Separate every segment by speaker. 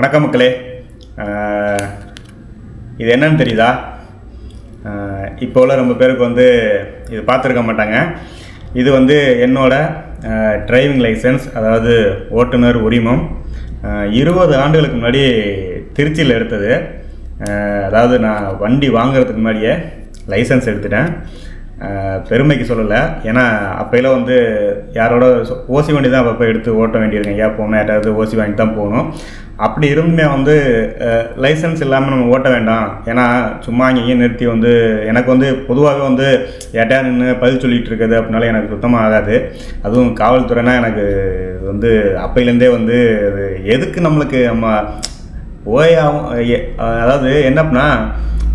Speaker 1: வணக்கம் மக்களே. இது என்னன்னு தெரியுதா? இப்போ உள்ள ரொம்ப பேருக்கு வந்து இது பார்த்துருக்க மாட்டாங்க. இது வந்து என்னோட டிரைவிங் லைசன்ஸ் அதாவது ஓட்டுநர் உரிமம். இருபது ஆண்டுகளுக்கு முன்னாடி திருச்சியில் எடுத்தது. அதாவது நான் வண்டி வாங்குறதுக்கு முன்னாடியே லைசன்ஸ் எடுத்துட்டேன். பெருமைக்கு சொல்லலை. ஏன்னா அப்போயெல்லாம் வந்து யாரோட ஓசி வண்டி தான் அப்பப்போ எடுத்து ஓட்ட வேண்டியிருக்கேன் ஐயா போகணும். யாராவது ஓசி வாங்கி தான் போகணும். அப்படி இருந்துமே வந்து லைசன்ஸ் இல்லாமல் நம்ம ஓட்ட வேண்டாம். ஏன்னா சும்மா அங்கேயும் நிறுத்தி வந்து எனக்கு வந்து பொதுவாகவே வந்து யார்ட்டையா நின்று பதில் சொல்லிகிட்டு இருக்குது அப்படினால எனக்கு சுத்தமாக ஆகாது. அதுவும் காவல்துறைனா எனக்கு வந்து அப்பையிலேருந்தே வந்து அது எதுக்கு நம்மளுக்கு நம்ம போய் அதாவது என்ன அதாவது என்னப்புனா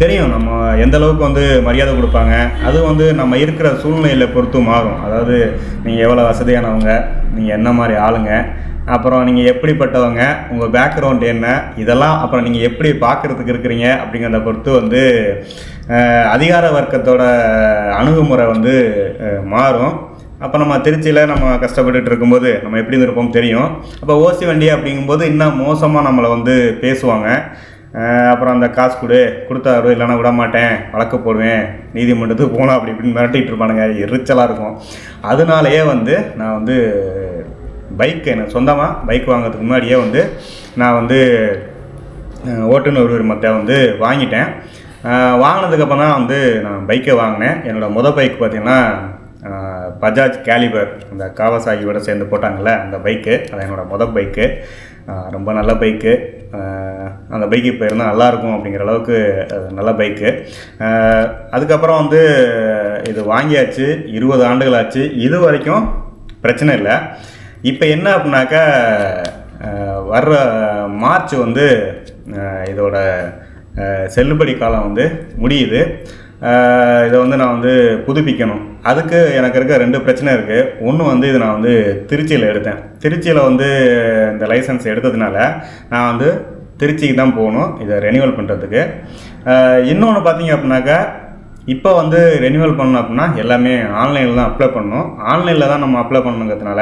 Speaker 1: தெரியும். நம்ம எந்த அளவுக்கு வந்து மரியாதை கொடுப்பாங்க. அது வந்து நம்ம இருக்கிற சூழ்நிலையில் பொறுத்து மாறும். அதாவது நீங்கள் எவ்வளோ வசதியானவங்க நீங்கள் என்ன மாதிரி ஆளுங்க அப்புறம் நீங்கள் எப்படிப்பட்டவங்க உங்கள் பேக்ரவுண்ட் என்ன இதெல்லாம் அப்புறம் நீங்கள் எப்படி பார்க்குறதுக்கு இருக்கிறீங்க அப்படிங்கிறத பொறுத்து வந்து அதிகார வர்க்கத்தோட அணுகுமுறை வந்து மாறும். அப்போ நம்ம திருச்சியில் நம்ம கஷ்டப்பட்டுட்டு இருக்கும்போது நம்ம எப்படி இருப்போம் தெரியும். அப்போ ஓசி வண்டி அப்படிங்கும்போது இன்னும் மோசமாக நம்மளை வந்து பேசுவாங்க. அப்புறம் அந்த காசு கொடு கொடுத்தாரு இல்லைன்னா விட மாட்டேன் வழக்கு போடுவேன் நீதிமன்றத்துக்கு போகலாம் அப்படி இப்படின்னு மிரட்டிட்டு இருப்பானுங்க. எரிச்சலாக இருக்கும். அதனாலேயே வந்து நான் வந்து பைக்கு எனக்கு சொந்தமாக பைக் வாங்கிறதுக்கு முன்னாடியே வந்து நான் வந்து ஓட்டுநர் உரிமத்தை வந்து வாங்கிட்டேன். வாங்கினதுக்கப்புறம் தான் வந்து நான் பைக்கை வாங்கினேன். என்னோடய முத பைக் பார்த்திங்கன்னா பஜாஜ் கேலிபர் அந்த காவசாகியோட சேர்ந்து போட்டாங்கள்ல அந்த பைக்கு அது என்னோடய மொதல் பைக்கு ரொம்ப நல்ல பைக்கு அந்த பைக்கு இப்போ இருந்தால் நல்லாயிருக்கும் அப்படிங்கிற அளவுக்கு அது நல்ல பைக்கு அதுக்கப்புறம் வந்து இது வாங்கியாச்சு. இருபது ஆண்டுகள் ஆச்சு இது வரைக்கும் பிரச்சனை இல்லை. இப்போ என்ன அப்படின்னாக்கா வர்ற மார்ச் வந்து இதோட செல்லுபடி காலம் வந்து முடியுது. இதை வந்து நான் வந்து புதுப்பிக்கணும். அதுக்கு எனக்கு இருக்க ரெண்டு பிரச்சனை இருக்குது ஒன்று வந்து இது நான் வந்து திருச்சியில் எடுத்தேன். திருச்சியில் வந்து இந்த லைசன்ஸ் எடுத்ததுனால நான் வந்து திருச்சிக்கு தான் போகணும் இதை ரெனியூவல் பண்ணுறதுக்கு இன்னொன்று பார்த்தீங்க அப்படின்னாக்கா இப்போ வந்து ரெனியூவல் பண்ணணும் அப்படின்னா எல்லாமே ஆன்லைனில் தான் அப்ளை பண்ணணும். ஆன்லைனில் தான் நம்ம அப்ளை பண்ணணுங்கிறதுனால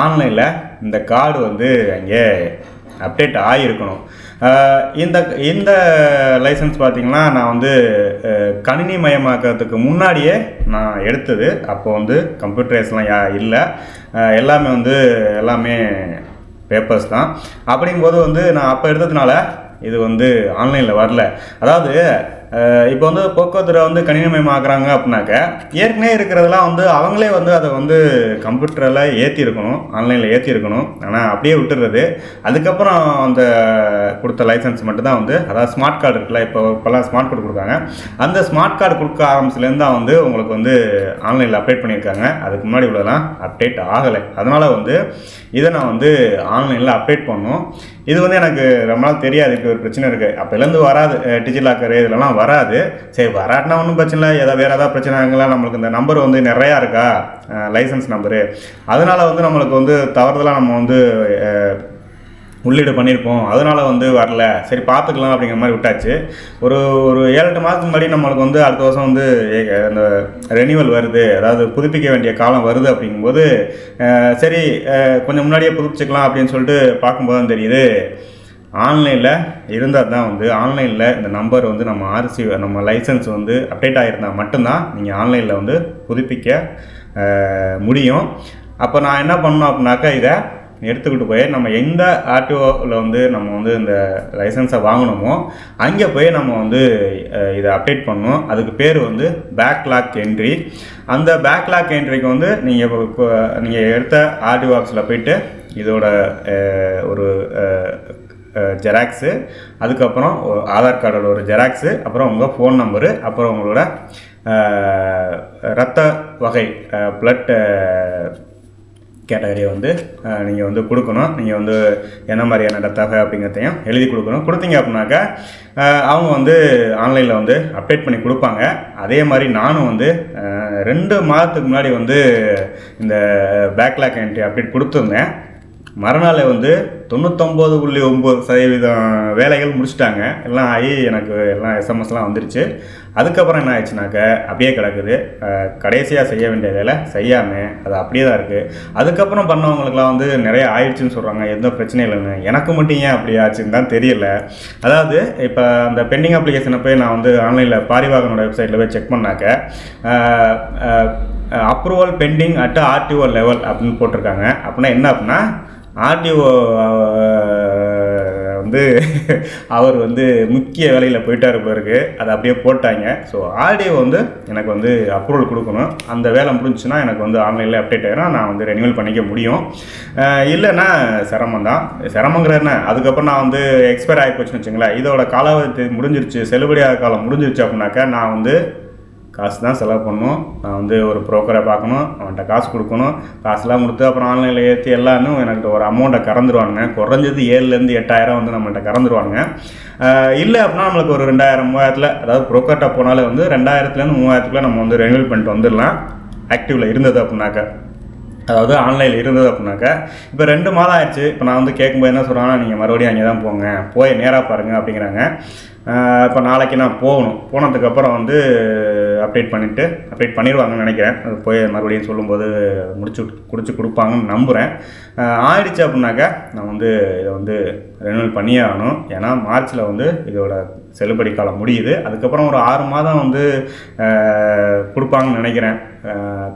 Speaker 1: ஆன்லைனில் இந்த கார்டு வந்து அங்கே அப்டேட் ஆகியிருக்கணும் இந்த இந்த லைசன்ஸ் பார்த்தீங்கன்னா நான் வந்து கணினி மயமாக்கிறதுக்கு முன்னாடியே நான் எடுத்தது. அப்போ வந்து கம்ப்யூட்டரைஸ்லாம் யா இல்லை. எல்லாமே வந்து எல்லாமே பேப்பர்ஸ் தான். அப்படிங்கும்போது வந்து நான் அப்போ எடுத்ததுனால இது வந்து ஆன்லைனில் வரல. அதாவது இப்போ வந்து போக்குவரத்துறை வந்து கணினிமயமாக்குறாங்க அப்படின்னாக்க ஏற்கனவே இருக்கிறதெல்லாம் வந்து அவங்களே வந்து அதை வந்து கம்ப்யூட்டரில் ஏற்றிருக்கணும் ஆன்லைனில் ஏற்றிருக்கணும் ஆனால் அப்படியே விட்டுறது அதுக்கப்புறம் அந்த கொடுத்த லைசன்ஸ் மட்டும்தான் வந்து அதாவது ஸ்மார்ட் கார்டு இருக்குல்ல இப்போ இப்போல்லாம் ஸ்மார்ட் கார்டு கொடுக்காங்க அந்த ஸ்மார்ட் கார்டு கொடுக்க ஆரம்பிச்சுலேருந்து தான் வந்து உங்களுக்கு வந்து ஆன்லைனில் அப்டேட் பண்ணியிருக்காங்க. அதுக்கு முன்னாடி உள்ளதெல்லாம் அப்டேட் ஆகலை. அதனால் வந்து இதை நான் வந்து ஆன்லைனில் அப்டேட் பண்ணணும். இது வந்து எனக்கு ரொம்ப நாள் தெரியாது இப்போ ஒரு பிரச்சனை இருக்குது அப்போலேருந்து வராது டிஜிலாக்கர் இதெல்லாம் வராது. சரி வராட்டினா ஒன்றும் பிரச்சனை இல்லை. ஏதாவது வேறு ஏதாவது பிரச்சனைங்களா நம்மளுக்கு இந்த நம்பர் வந்து நிறையா இருக்கா? லைசன்ஸ் நம்பரு அதனால் வந்து நம்மளுக்கு வந்து தவறுதலாக நம்ம வந்து உள்ளீடு பண்ணியிருப்போம் அதனால் வந்து வரல. சரி பார்த்துக்கலாம் அப்படிங்கிற மாதிரி விட்டாச்சு. ஒரு ஒரு ஏழு எட்டு மாதத்துக்கு முன்னாடி நம்மளுக்கு வந்து அடுத்த வருஷம் வந்து அந்த ரெனியூவல் வருது. அதாவது புதுப்பிக்க வேண்டிய காலம் வருது அப்படிங்கும்போது சரி கொஞ்சம் முன்னாடியே புதுப்பிச்சுக்கலாம் அப்படின்னு சொல்லிட்டு பார்க்கும்போது தான் தெரியுது. ஆன்லைனில் இருந்தால் தான் வந்து ஆன்லைனில் இந்த நம்பர் வந்து நம்ம ஆர்சி நம்ம லைசன்ஸ் வந்து அப்டேட் ஆகிருந்தால் மட்டும்தான் நீங்கள் ஆன்லைனில் வந்து புதுப்பிக்க முடியும். அப்போ நான் என்ன பண்ணணும் அப்படின்னாக்கா இதை எடுத்துக்கிட்டு போய் நம்ம எந்த ஆர்டிஓவில் வந்து நம்ம வந்து இந்த லைசன்ஸை வாங்கினோமோ அங்கே போய் நம்ம வந்து இதை அப்டேட் பண்ணணும். அதுக்கு பேர் வந்து பேக்லாக் என்ட்ரி அந்த பேக்லாக் என்ட்ரிக்கு வந்து நீங்கள் நீங்கள் எடுத்த ஆர்டிஓ ஆஃபீஸில் போயிட்டு இதோட ஒரு ஜெராக்ஸு அதுக்கப்புறம் ஆதார் கார்டோட ஒரு ஜெராக்ஸு அப்புறம் உங்கள் ஃபோன் நம்பரு அப்புறம் உங்களோட ரத்த வகை ப்ளட் கேட்டகரியை வந்து நீங்கள் வந்து கொடுக்கணும். நீங்கள் வந்து என்ன மாதிரியான ரத்தகை அப்படிங்கிறதையும் எழுதி கொடுக்கணும். கொடுத்தீங்க அப்படின்னாக்கா அவங்க வந்து ஆன்லைனில் வந்து அப்டேட் பண்ணி கொடுப்பாங்க. அதே மாதிரி நானும் வந்து ரெண்டு மாதத்துக்கு முன்னாடி வந்து இந்த பேக்லாக் என்ட்ரி அப்டேட் கொடுத்துருந்தேன். மறுநாள் வந்து தொண்ணூத்தொம்பது புள்ளி ஒம்பது சதவீதம் வேலைகள் முடிச்சுட்டாங்க. எல்லாம் ஆகி எனக்கு எல்லாம் எஸ்எம்எஸ்லாம் வந்துருச்சு. அதுக்கப்புறம் என்ன ஆயிடுச்சுனாக்க அப்படியே கிடக்குது. கடைசியாக செய்ய வேண்டிய வேலை செய்யாமல் அது அப்படியே தான் இருக்குது அதுக்கப்புறம் பண்ணவங்களுக்குலாம் வந்து நிறைய ஆயிடுச்சுன்னு சொல்கிறாங்க எந்த பிரச்சனையும் இல்லைன்னு எனக்கு மட்டும் ஏன் அப்படி ஆச்சுன்னு தான் தெரியல. அதாவது இப்போ அந்த பெண்டிங் அப்ளிகேஷனை போய் நான் வந்து ஆன்லைனில் பாரிவாகனோட வெப்சைட்டில் போய் செக் பண்ணாக்க approval pending at RTO level அப்படின்னு போட்டிருக்காங்க. அப்படின்னா என்ன அப்படின்னா ஆர்டிஓ வந்து அவர் வந்து முக்கிய வேலையில் போயிட்டார் பிறகு அதை அப்படியே போட்டாங்க. ஸோ ஆர்டிஓ வந்து எனக்கு வந்து அப்ரூவல் கொடுக்கணும். அந்த வேலை முடிஞ்சுன்னா எனக்கு வந்து ஆன்லைனில் அப்டேட் ஆகிடும் நான் வந்து ரெனியூவல் பண்ணிக்க முடியும். இல்லைன்னா சிரமம் தான் சிரமங்கிற என்ன அதுக்கப்புறம் நான் வந்து எக்ஸ்பயர் ஆகி போச்சுன்னு வச்சுங்களேன். இதோட காலாவதி முடிஞ்சிருச்சு. செல்லுபடியாக காலம் முடிஞ்சிருச்சு அப்படின்னாக்கா நான் வந்து காசு தான் செலவு பண்ணணும் நான் வந்து ஒரு ப்ரோக்கரை பார்க்கணும். அவன்கிட்ட காசு கொடுக்கணும். காசுலாம் கொடுத்து அப்புறம் ஆன்லைனில் ஏற்றி எல்லாமே எனக்கு ஒரு அமௌண்ட்டை கறந்துருவானுங்க. குறைஞ்சது ஏழுலேருந்து எட்டாயிரம் வந்து நம்மள்கிட்ட கறந்துருவாங்க இல்லை அப்படின்னா நம்மளுக்கு ஒரு ரெண்டாயிரம் மூவாயிரத்தில் அதாவது ப்ரோக்கர்கிட்ட போனாலே வந்து ரெண்டாயிரத்துலேருந்து மூவாயிரத்துக்குள்ள நம்ம வந்து ரெனியூல் பண்ணிட்டு வந்துடலாம். ஆக்டிவில் இருந்தது அப்படின்னாக்க. அதாவது ஆன்லைனில் இருந்தது அப்படின்னாக்கா. இப்போ ரெண்டு மாதம் ஆயிடுச்சு. இப்போ நான் வந்து கேட்கும்போது என்ன சொல்கிறாங்கன்னா நீங்கள் மறுபடியும் அங்கே தான் போங்க. போய் நேராக பாருங்கள் அப்படிங்கிறாங்க. இப்போ நாளைக்கு நான் போகணும். போனதுக்கப்புறம் வந்து அப்டேட் பண்ணிவிட்டு அப்டேட் பண்ணிடுவாங்கன்னு நினைக்கிறேன். அது போய் மறுபடியும் சொல்லும்போது முடிச்சு குடிச்சு கொடுப்பாங்கன்னு நம்புகிறேன் ஆயிடுச்சு அப்படின்னாக்கா நான் வந்து இதை வந்து ரெனுவல் பண்ணியே ஆகணும். ஏன்னா மார்ச்சில் வந்து இதோட செல்லுபடி காலம் முடியுது. அதுக்கப்புறம் ஒரு ஆறு மாதம் வந்து கொடுப்பாங்கன்னு நினைக்கிறேன்.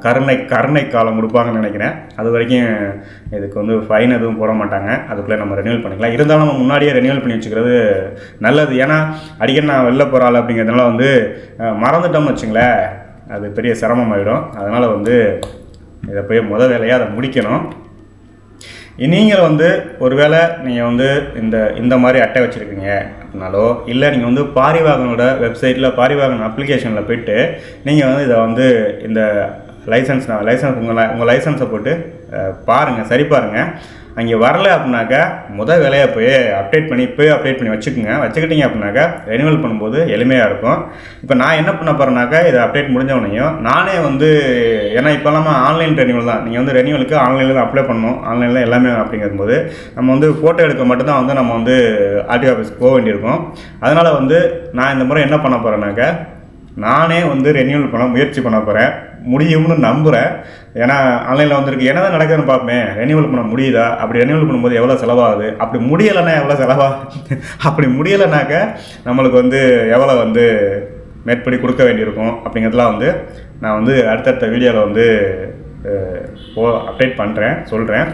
Speaker 1: கருணை கருணை காலம் கொடுப்பாங்கன்னு நினைக்கிறேன். அது வரைக்கும் இதுக்கு வந்து ஃபைன் எதுவும் போட மாட்டாங்க. அதுக்குள்ளே நம்ம ரெனியூவல் பண்ணிக்கலாம். இருந்தாலும் நம்ம முன்னாடியே ரெனியூவல் பண்ணி வச்சுக்கிறது நல்லது. ஏன்னா அடிக்கடி நான் வெளில போகிற ஆள் அப்படிங்கிறதுனால வந்து மறந்துட்டோம்னு வச்சுங்களேன். அது பெரிய சிரமமாயிடும். அதனால் வந்து இதை போய் முத வேலையாக அதை முடிக்கணும். நீங்கள் வந்து ஒருவேளை நீங்கள் வந்து இந்த இந்த மாதிரி அட்டை வச்சுருக்கீங்க அப்படின்னாலோ இல்லை நீங்கள் வந்து பாரிவாகனோட வெப்சைட்டில் பாரிவாகன் அப்ளிகேஷனில் போயிட்டு நீங்கள் வந்து இதை வந்து இந்த லைசன்ஸ் லைசன்ஸ் உங்கள் உங்கள் லைசன்ஸை போட்டு பாருங்கள் சரி பாருங்கள் அங்கே வரல அப்படின்னாக்கா முதல் வேலையை போய் அப்டேட் பண்ணி போய் அப்டேட் பண்ணி வச்சுக்கோங்க. வச்சுக்கிட்டீங்க அப்படின்னாக்கா ரெனிவல் பண்ணும்போது எளிமையாக இருக்கும். இப்போ நான் என்ன பண்ண போகிறேன்னாக்கா இதை அப்டேட் முடிஞ்சவனையும் நானே வந்து ஏன்னா இப்போ இல்லாமல் ஆன்லைன் ரெனிவல் தான். நீங்கள் வந்து ரெனிவலுக்கு ஆன்லைனில் தான் அப்ளை பண்ணணும். ஆன்லைனில் எல்லாமே அப்படிங்கும்போது நம்ம வந்து ஃபோட்டோ எடுக்க மட்டும்தான் வந்து நம்ம வந்து ஆர்டிஓ ஆஃபீஸ்க்கு போக வேண்டியிருக்கும். அதனால் வந்து நான் இந்த முறை என்ன பண்ண போகிறேன்னாக்கா நானே வந்து ரெனியூவல் பண்ண முயற்சி பண்ண போகிறேன் முடியும்னு நம்புகிறேன் ஏன்னா ஆன்லைனில் வந்திருக்கு என்ன தான் நடக்குதுன்னு பார்ப்பேன் ரெனியூவல் பண்ண முடியுதா? அப்படி ரெனியூவல் பண்ணும்போது எவ்வளோ செலவாகுது? அப்படி முடியலைன்னா எவ்வளோ செலவாகுது அப்படி முடியலைனாக்க நம்மளுக்கு வந்து எவ்வளோ வந்து மேற்படி கொடுக்க வேண்டியிருக்கும் அப்படிங்கிறதுலாம் வந்து நான் வந்து அடுத்தடுத்த வீடியோவில் வந்து போ ஓ அப்டேட் பண்ணுறேன் சொல்கிறேன்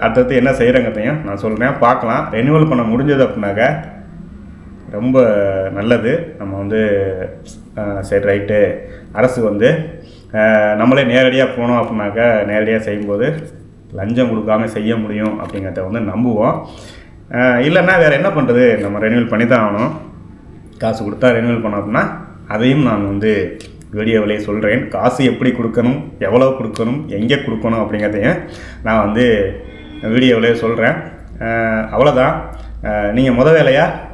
Speaker 1: அடுத்தடுத்து என்ன செய்கிறங்கிறதையும் நான் சொல்கிறேன் பார்க்கலாம். ரெனியூவல் பண்ண முடிஞ்சது அப்படின்னாக்க ரொம்ப நல்லது. நம்ம வந்து சரி ரைட்டு. அரசு வந்து நம்மளே நேரடியாக போனோம் அப்படின்னாக்கா நேரடியாக செய்யும்போது லஞ்சம் கொடுக்காம செய்ய முடியும் அப்படிங்கிறத வந்து நம்புவோம். இல்லைன்னா வேறு என்ன பண்ணுறது நம்ம ரெனியூல் பண்ணி தான் ஆகணும். காசு கொடுத்தா ரெனியூல் பண்ணோம் அப்படின்னா அதையும் நான் வந்து வீடியோவிலே சொல்கிறேன் காசு எப்படி கொடுக்கணும்? எவ்வளோ கொடுக்கணும்? எங்கே கொடுக்கணும்? அப்படிங்கிறதையும் நான் வந்து வீடியோவிலே சொல்கிறேன் அவ்வளோதான் நீங்கள் முத வேலையாக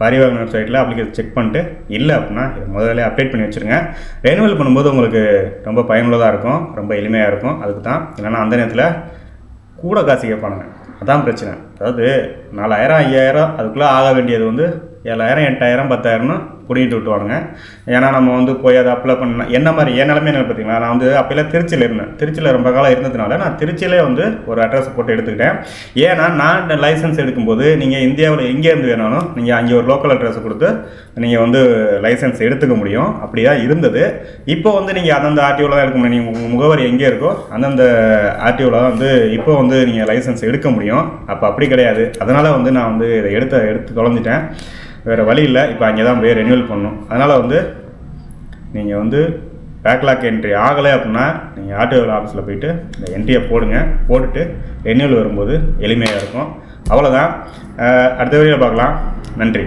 Speaker 1: பரிவாகன் வெப்சைட்டில் அப்ளிகேஷன் செக் பண்ணிட்டு இல்லை அப்படின்னா முதல்ல அப்டேட் பண்ணி வச்சுருங்க. ரெனுவல் பண்ணும்போது உங்களுக்கு ரொம்ப பயனுள்ளதாக இருக்கும் ரொம்ப எளிமையாக இருக்கும் அதுக்கு தான் இல்லைன்னா அந்த நேரத்தில் கூட காசு கேட்பானுங்க அதான் பிரச்சனை. அதாவது நாலாயிரம் ஐயாயிரம் அதுக்குள்ளே ஆக வேண்டியது வந்து ஏழாயிரம் எட்டாயிரம் பத்தாயிரம்னு பிடிங்கிட்டு விட்டுவானுங்க ஏன்னா நம்ம வந்து போய் அதை அப்ளை பண்ண என்ன மாதிரி என் நிலமே என்ன பார்த்தீங்களா? நான் வந்து அப்போலாம் திருச்சியில் இருந்தேன். திருச்சியில் ரொம்ப காலம் இருந்ததுனால நான் திருச்சியிலே வந்து ஒரு அட்ரஸ் போட்டு எடுத்துக்கிட்டேன். ஏன்னா நான் லைசன்ஸ் எடுக்கும்போது நீங்கள் இந்தியாவில் எங்கேருந்து வேணாலும் நீங்கள் அங்கே ஒரு லோக்கல் அட்ரஸ் கொடுத்து நீங்கள் வந்து லைசன்ஸ் எடுத்துக்க முடியும். அப்படியா இருந்தது. இப்போ வந்து நீங்கள் அந்தந்த ஆர்டிஓவில் தான் எடுக்க முடியும். நீங்கள் உங்கள் முகவரி எங்கே இருக்கோ அந்தந்த ஆர்டிஓவில் தான் வந்து இப்போ வந்து நீங்கள் லைசன்ஸ் எடுக்க முடியும். அப்போ அப்படி கிடையாது. அதனால் வந்து நான் வந்து இதை எடுத்த எடுத்து தொலைஞ்சிட்டேன். வேறு வழி இல்லை. இப்போ அங்கே தான் போய் ரெனியூவல் பண்ணணும். அதனால் வந்து நீங்கள் வந்து பேக்லாக் என்ட்ரி ஆகலை அப்படின்னா நீங்கள் ஆர்டிஓ ஆஃபீஸில் போயிட்டு இந்த என்ட்ரியை போடுங்க. போட்டுட்டு ரெனியூவல் வரும்போது எளிமையாக இருக்கும். அவ்வளோதான் அடுத்த வீடியோ பார்க்கலாம். நன்றி.